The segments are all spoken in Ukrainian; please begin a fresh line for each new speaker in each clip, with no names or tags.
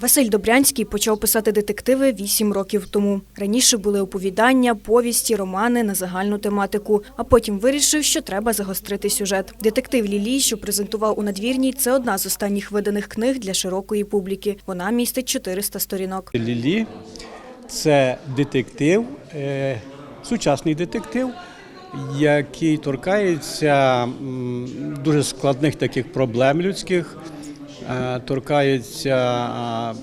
Василь Добрянський почав писати детективи вісім років тому. Раніше були оповідання, повісті, романи на загальну тематику. А потім вирішив, що треба загострити сюжет. Детектив Лілій, що презентував у надвірній, це одна з останніх виданих книг для широкої публіки. Вона містить 400 сторінок.
Лілі це детектив, е, сучасний детектив, який торкається дуже складних таких проблем людських, е, торкається а, м,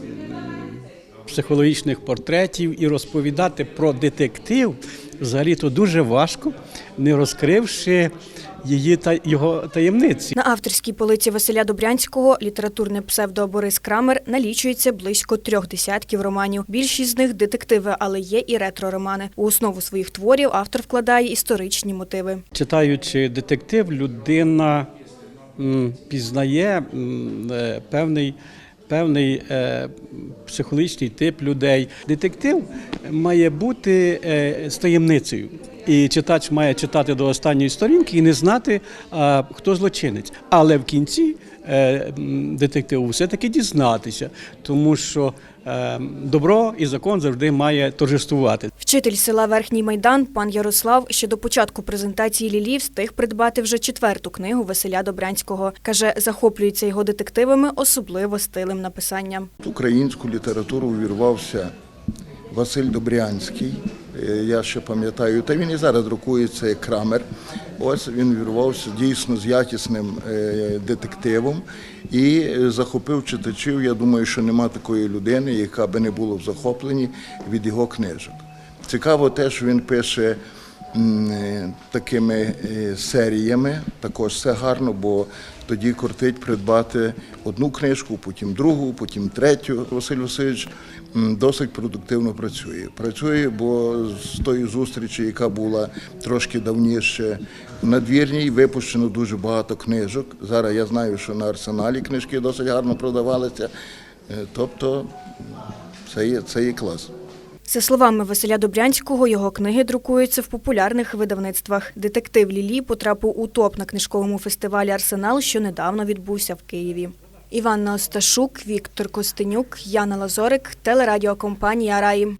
психологічних портретів і розповідати про детектив взагалі то дуже важко, не розкривши її та його таємниці.
На авторській полиці Василя Добрянського літературний псевдо Борис Крамер налічується близько трьох десятків романів. Більшість з них детективи, але є і ретро-романи. У основу своїх творів автор вкладає історичні мотиви.
Читаючи детектив, людина пізнає е, певний, певний е, психологічний тип людей. Детектив має бути е, з таємницею. І читач має читати до останньої сторінки і не знати, хто злочинець. Але в кінці детективу все-таки дізнатися, тому що е, добро і закон завжди має торжествувати.
Вчитель села Верхній Майдан пан Ярослав ще до початку презентації Лілі встиг придбати вже четверту книгу Василя Добрянського. Каже, захоплюється його детективами, особливо стилем написання.
В українську літературу увірвався Василь Добрянський. Е, Я ще пам'ятаю, та він і зараз друкується як крамер. Ось він вірвався дійсно з якісним е, детективом і е, захопив читачів. Я думаю, що нема такої людини, яка би не була в захопленні від його книжок. Цікаво те, що він пише такими е, серіями. Також все гарно, бо тоді кортить придбати одну книжку, потім другу, потім третю. Василь Васильович досить продуктивно працює. Працює, бо з тої зустрічі, яка була трошки давніше в надвірній, випущено дуже багато книжок. Зараз я знаю, що на арсеналі книжки досить гарно продавалися. Е, Тобто це є, це є клас.
За словами Василя Добрянського, його книги друкуються в популярних видавництвах. Детектив Лілі потрапив у топ на книжковому фестивалі Арсенал, що недавно відбувся в Києві. Іванна Осташук, Віктор Костенюк, Яна Лазорик, телерадіокомпанія Раї.